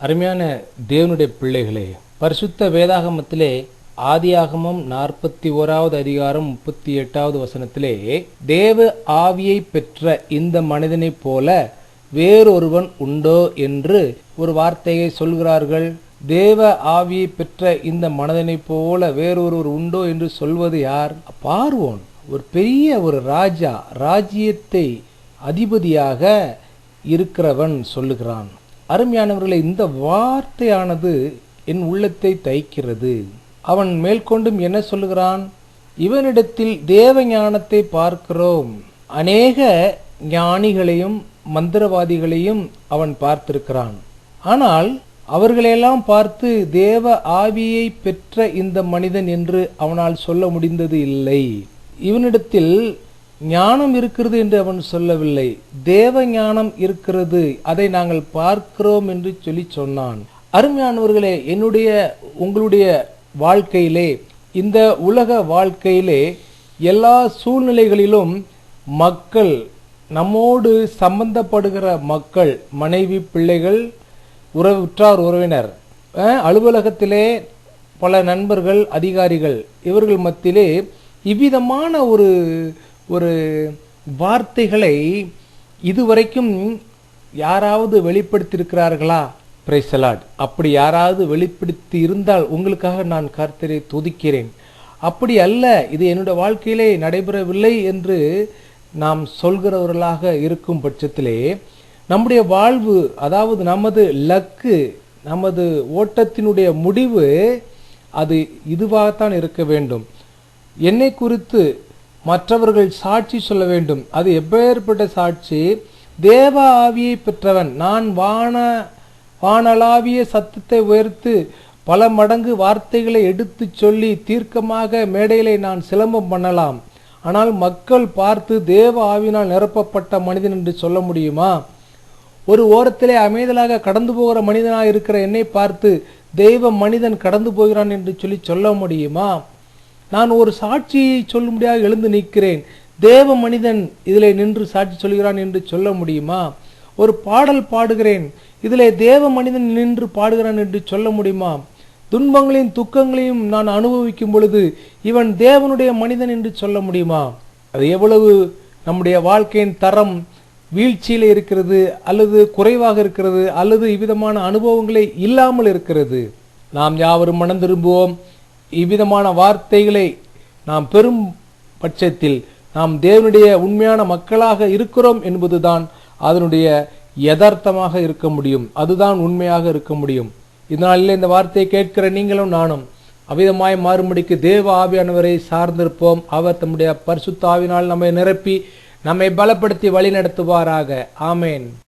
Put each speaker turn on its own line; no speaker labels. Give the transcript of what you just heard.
அருமையான தேவனுடைய பிள்ளைகளே பரிசுத்த வேதாகமத்திலே ஆதியாகமம் நாற்பத்தி ஓராவது அதிகாரம் முப்பத்தி எட்டாவது வசனத்திலே தேவ ஆவியை பெற்ற இந்த மனிதனைப் போல வேறொருவன் உண்டோ? என்று ஒரு வார்த்தையை சொல்கிறார்கள். தேவ ஆவியை பெற்ற இந்த மனிதனைப் போல வேறொருவர் உண்டோ? என்று சொல்வது யார்? பார்வோன். ஒரு பெரிய ஒரு ராஜா ராஜ்யத்தை அதிபதியாக இருக்கிறவன் சொல்லுகிறான். அருமையானவர்களை இந்த வார்த்தையானது என் உள்ளத்தை தைக்கிறது. அவன் மேற்கொண்டும் என்ன சொல்லுகிறான்? இவனிடத்தில் தேவ ஞானத்தை பார்க்கிறோம். அநேக ஞானிகளையும் மந்திரவாதிகளையும் அவன் பார்த்திருக்கிறான். ஆனால் அவர்களையெல்லாம் பார்த்து தேவ ஆவியை பெற்ற இந்த மனிதன் என்று அவனால் சொல்ல முடிந்தது இல்லை. இவனிடத்தில் ஞானம் இருக்கிறது என்று அவன் சொல்லவில்லை. தேவ ஞானம் இருக்கிறது அதை நாங்கள் பார்க்கிறோம் என்று சொல்லி சொன்னான். அருமையானவர்களே என்னுடைய உங்களுடைய வாழ்க்கையிலே இந்த உலக வாழ்க்கையிலே எல்லா சூழ்நிலைகளிலும் மக்கள் நம்மோடு சம்பந்தப்படுகிற மக்கள் மனைவி பிள்ளைகள் உறவு உற்றார் உறவினர் அலுவலகத்திலே பல நண்பர்கள் அதிகாரிகள் இவர்கள் மத்தியிலே இவ்விதமான ஒரு ஒரு வார்த்தைகளை இதுவரைக்கும் யாராவது வெளிப்படுத்தியிருக்கிறார்களா? பிரைசலாட் அப்படி யாராவது வெளிப்படுத்தி இருந்தால் உங்களுக்காக நான் கர்த்தரை துதிக்கிறேன். அப்படி அல்ல இது என்னோட வாழ்க்கையிலே நடைபெறவில்லை என்று நாம் சொல்கிறவர்களாக இருக்கும் பட்சத்திலே நம்முடைய வாழ்வு அதாவது நமது லக்கு நமது ஓட்டத்தினுடைய முடிவு அது இதுவாகத்தான் இருக்க வேண்டும். என்னை குறித்து மற்றவர்கள் சாட்சி சொல்ல வேண்டும். அது எப்பேற்பட்ட சாட்சி? தேவ ஆவியை பெற்றவன். நான் வான வானளாவிய சத்தத்தை உயர்த்து பல மடங்கு வார்த்தைகளை எடுத்துச் சொல்லி தீர்க்கமாக மேடையிலே நான் சிலம்பம் பண்ணலாம். ஆனால் மக்கள் பார்த்து தேவ ஆவினால் நிரப்பப்பட்ட மனிதன் என்று சொல்ல முடியுமா? ஒரு ஓரத்திலே அமைதலாக கடந்து போகிற மனிதனாக இருக்கிற என்னை பார்த்து தெய்வ மனிதன் கடந்து போகிறான் என்று சொல்லி சொல்ல முடியுமா? நான் ஒரு சாட்சியை சொல்லும்படியாக எழுந்து நிற்கிறேன். தேவ மனிதன் இதில் நின்று சாட்சி சொல்கிறான் என்று சொல்ல முடியுமா? ஒரு பாடல் பாடுகிறேன். இதிலே தேவ மனிதன் நின்று பாடுகிறான் என்று சொல்ல முடியுமா? துன்பங்களையும் துக்கங்களையும் நான் அனுபவிக்கும் பொழுது இவன் தேவனுடைய மனிதன் என்று சொல்ல முடியுமா? அது எவ்வளவு நம்முடைய வாழ்க்கையின் தரம் வீழ்ச்சியில் இருக்கிறது அல்லது குறைவாக இருக்கிறது அல்லது இவ்விதமான அனுபவங்களே இல்லாமல் இருக்கிறது. நாம் யாவரும் மனம் திரும்புவோம். இவ்விதமான வார்த்தைகளை நாம் பெரும் பட்சத்தில் நாம் தேவனுடைய உண்மையான மக்களாக இருக்கிறோம் என்பதுதான் அதனுடைய யதார்த்தமாக இருக்க முடியும். அதுதான் உண்மையாக இருக்க முடியும். இதனால இந்த வார்த்தையை கேட்கிற நீங்களும் நானும் அவிதமாய் மாறும்படிக்கு தேவ ஆவியானவரை சார்ந்திருப்போம். அவர் தம்முடைய பரிசுத்த ஆவினால் நம்மை நிரப்பி நம்மை பலப்படுத்தி வழி நடத்துவாராக ஆமேன்.